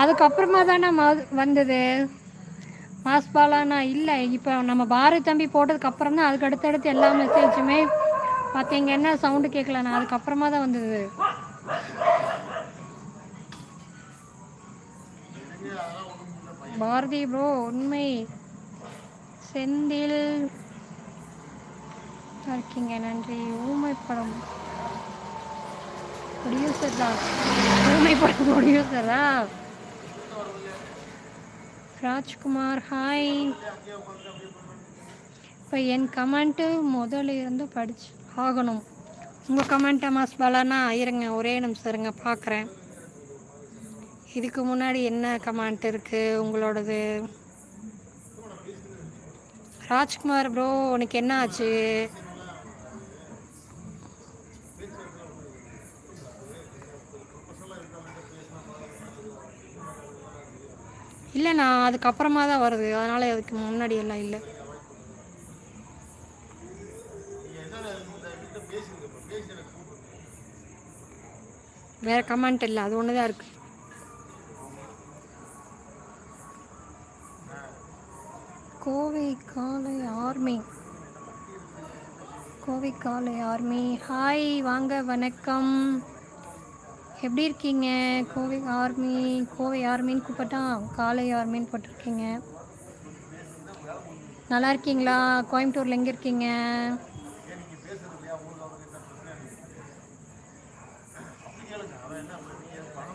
அதுக்கப்புறமா தானே வந்தது. மாஸ்பாலானா இல்லை. இப்போ நம்ம பாரதி தம்பி போட்டதுக்கு அப்புறம் தான் அதுக்கு அடுத்தடுத்து எல்லா மெசேஜுமே பாத்தீங்கன்னா சவுண்டு கேட்கலண்ணா அதுக்கப்புறமா தான் வந்தது. பாரதி ப்ரோ உண்மை. செந்தில். இருக்கீங்க நன்றி. ஊமை படம். ப்ரொடியூசர் தான். ஊமை படம் ப்ரொடியூசரா ராஜ்குமார் ஹாய் இப்போ என் கமெண்ட்டு முதல்ல இருந்து படிச்சு ஆகணும். உங்கள் கமெண்ட்டை மாஸ் பலனா? இருங்க ஒரே நிமிஷம் இருங்க பார்க்குறேன் இதுக்கு முன்னாடி என்ன கமெண்ட் இருக்குது உங்களோடது. ராஜ்குமார் ப்ரோ உனக்கு என்ன ஆச்சு? இல்லைண்ணா அதுக்கப்புறமா தான் வருது. அதனால் அதுக்கு முன்னாடி எல்லாம் இல்லை. வேறு கமெண்ட் இல்லை. அது ஒன்று தான் இருக்குது கோவை காலை ஆர்மி. கோவை காலை ஆர்மி. ஹாய் வாங்க வணக்கம். எப்படி இருக்கீங்க? கோவை ஆர்மி கோவை ஆர்மின்னு கூப்பிட்டா காலை ஆர்மின்னு போட்டிருக்கீங்க. நல்லா இருக்கீங்களா? கோயம்புத்தூரில் எங்கே இருக்கீங்க?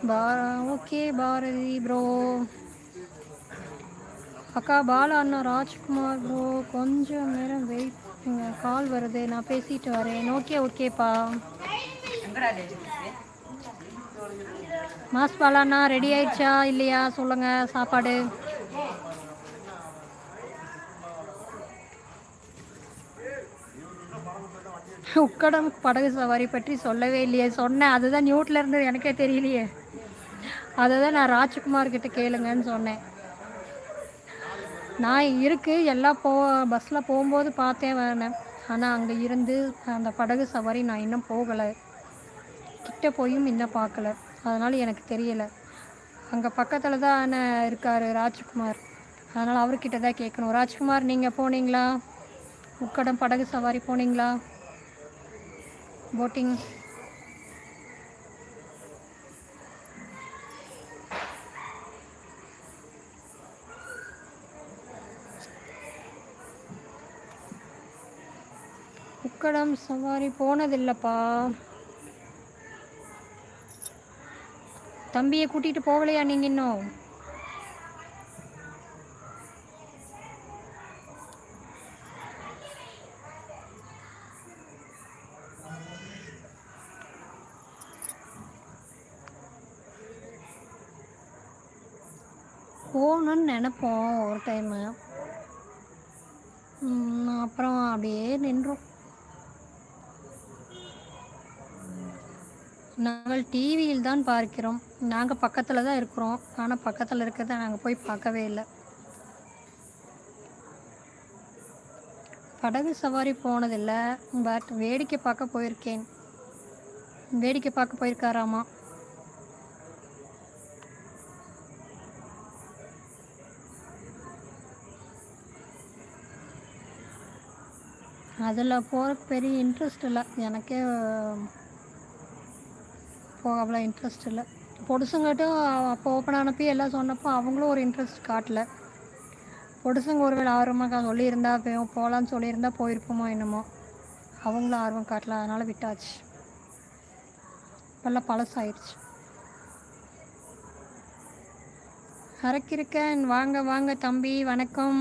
பா ஓகே பாரதி ப்ரோ அக்கா பாலா அண்ணா ராஜ்குமார் ப்ரோ கொஞ்சம் நேரம் வெயிட் பண்ணுங்க. கால் வருது. நான் பேசிட்டு வரேன். ஓகே ஓகேப்பா மாஸ் பாலாண்ணா ரெடி ஆயிடுச்சா இல்லையா? சொல்லுங்க சாப்பாடு. உக்கடம் படகு சவாரி பற்றி சொல்லவே இல்லையே. சொன்னேன். அதுதான் நியூட்டில் இருந்தது எனக்கே தெரியலையே. அதை தான் நான் ராஜ்குமார் கிட்ட கேளுங்கன்னு சொன்னேன். நான் இருக்குது எல்லாம் போ பஸ்ஸில் போகும்போது பார்த்தேன் வேணேன் ஆனால் அங்கே இருந்து அந்த படகு சவாரி நான் இன்னும் போகலை. கிட்ட போயும் இன்னும் பார்க்கல. அதனால் எனக்கு தெரியலை. அங்கே பக்கத்தில் தான் இருக்கார் ராஜ்குமார். அதனால் அவர்கிட்ட தான் கேட்கணும் ராஜ்குமார் நீங்கள் போனீங்களா? உக்கடம் படகு சவாரி போனீங்களா? போட்டிங். உக்கடம் சவாரி போனதில்லைப்பா. தம்பியை கூட்டிகிட்டு போகலையா நீங்கள் இன்னும்? போகணுன்னு நினப்போம் ஒரு டைமு அப்புறம் அப்படியே நின்றோம். நாங்கள் டிவியில் தான் பார்க்கிறோம். நாங்கள் பக்கத்தில் தான் இருக்கிறோம். ஆனால் பக்கத்தில் இருக்கிறத நாங்கள் போய் பார்க்கவே இல்லை. படகு சவாரி போனதில்லை பட் வேடிக்கை பார்க்க போயிருக்கேன். வேடிக்கை பார்க்க போயிருக்காராமா? அதில் போகிறக்கு பெரிய இன்ட்ரெஸ்ட் இல்லை. எனக்கே போக அவ்வளோ இன்ட்ரெஸ்ட் இல்லை. பொடுசுங்கிட்டும் அப்போ ஓப்பன் ஆனப்போ எல்லாம் சொன்னப்போ அவங்களும் ஒரு இன்ட்ரெஸ்ட் காட்டல. பொடுசுங்க ஒருவேளை ஆர்வமாக சொல்லியிருந்தா போகலான்னு சொல்லியிருந்தா போயிருப்போமோ என்னமோ. அவங்களும் ஆர்வம் காட்டல அதனால் விட்டாச்சு. இப்போல்லாம் பழசாயிடுச்சு அரக்கிருக்கேன் வாங்க வாங்க தம்பி வணக்கம்.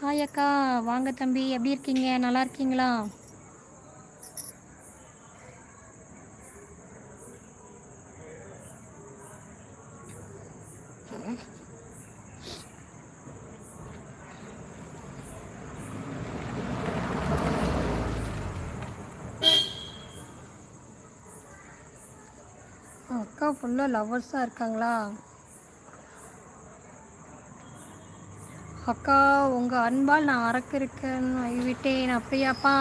ஹாய் அக்கா வாங்க தம்பி எப்படி இருக்கீங்க? நல்லா இருக்கீங்களா? அக்கா ஃபுல்லாக லவ்வர்ஸாக இருக்காங்களா? அக்கா உங்கள் அன்பால் நான் அறக்கிருக்கேன் விட்டேன் அப்படியாப்பா